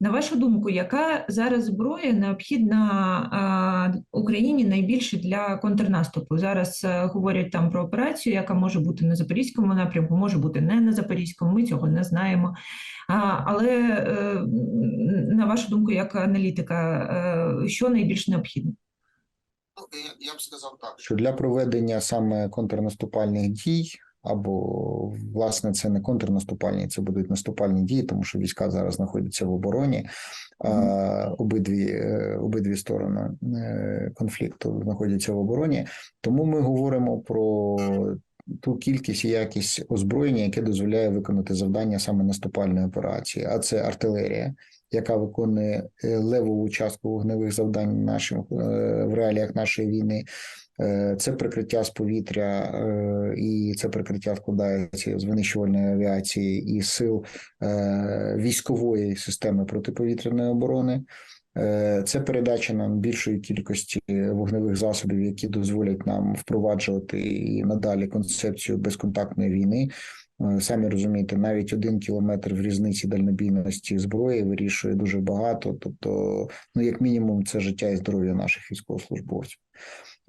На вашу думку, яка зараз зброя необхідна Україні найбільше для контрнаступу? Зараз е, говорять там про операцію, яка може бути на запорізькому напрямку, може бути не на запорізькому. Ми цього не знаємо. Але е, на вашу думку, як аналітика, е, що найбільш необхідно? Ну, я, б сказав так, що для проведення саме контрнаступальних дій, або власне це не контрнаступальні, це будуть наступальні дії, тому що війська зараз знаходяться в обороні. А, обидві, е, обидві сторони е, конфлікту знаходяться в обороні. Тому ми говоримо про ту кількість і якість озброєння, яке дозволяє виконати завдання саме наступальної операції, а це артилерія. Яка виконує е, левову частку вогневих завдань нашим е, в реаліях нашої війни, Е, це прикриття з повітря, і це прикриття складається з винищувальної авіації і сил військової системи протиповітряної оборони. Це передача нам більшої кількості вогневих засобів, які дозволять нам впроваджувати і надалі концепцію безконтактної війни. Е, Самі розумієте, навіть один кілометр в різниці дальнобійності зброї вирішує дуже багато. Тобто, ну як мінімум, це життя і здоров'я наших військовослужбовців.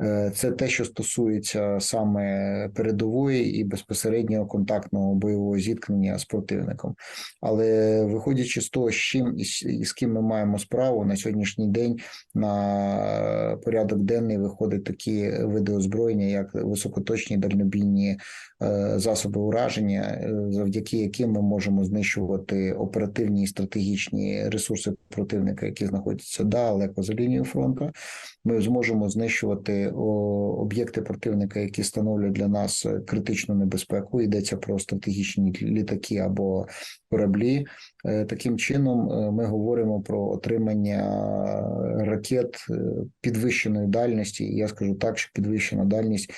Е, Це те, що стосується саме передової і безпосереднього контактного бойового зіткнення з противником. Але виходячи з того, з чим і з- ким ми маємо справу на сьогоднішній день на порядок денний виходять такі види озброєння, як високоточні дальнобійні е, засоби ураження, е, завдяки яким ми можемо знищувати оперативні і стратегічні ресурси противника, які знаходяться далеко за лінією фронту. Ми зможемо знищувати об'єкти противника, які становлять для нас критичну небезпеку. Йдеться про стратегічні літаки або кораблі. Е, Таким чином, е, ми говоримо про отримання ракет підвищеної дальності. Я скажу так, що підвищена дальність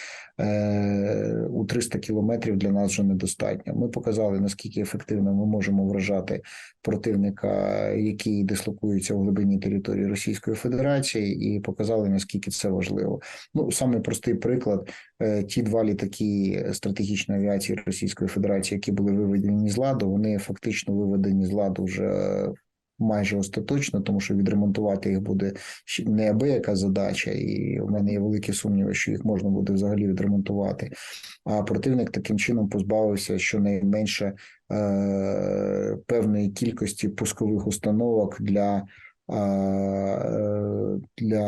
у 300 кілометрів для нас вже недостатньо. Ми показали наскільки ефективно ми можемо вражати противника, який дислокується в глибині території Російської Федерації, і показали наскільки це важливо. Ну саме простий приклад: е, ті два літаки стратегічної авіації Російської Федерації, які були виведені з ладу, вони фактично виведені з ладу вже. Майже остаточно, тому що відремонтувати їх буде неабияка задача, і у мене є великі сумніви, що їх можна буде взагалі відремонтувати. А противник таким чином позбавився щонайменше е, певної кількості пускових установок для, для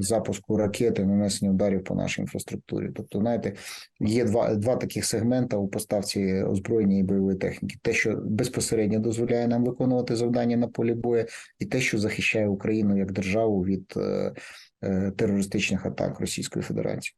запуску ракети, нанесення ударів по нашій інфраструктурі. Тобто, знаєте, є два, два таких сегмента у поставці озброєння і бойової техніки: те, що безпосередньо дозволяє нам виконувати завдання на полі бою, і те, що захищає Україну як державу від е, е, терористичних атак Російської Федерації.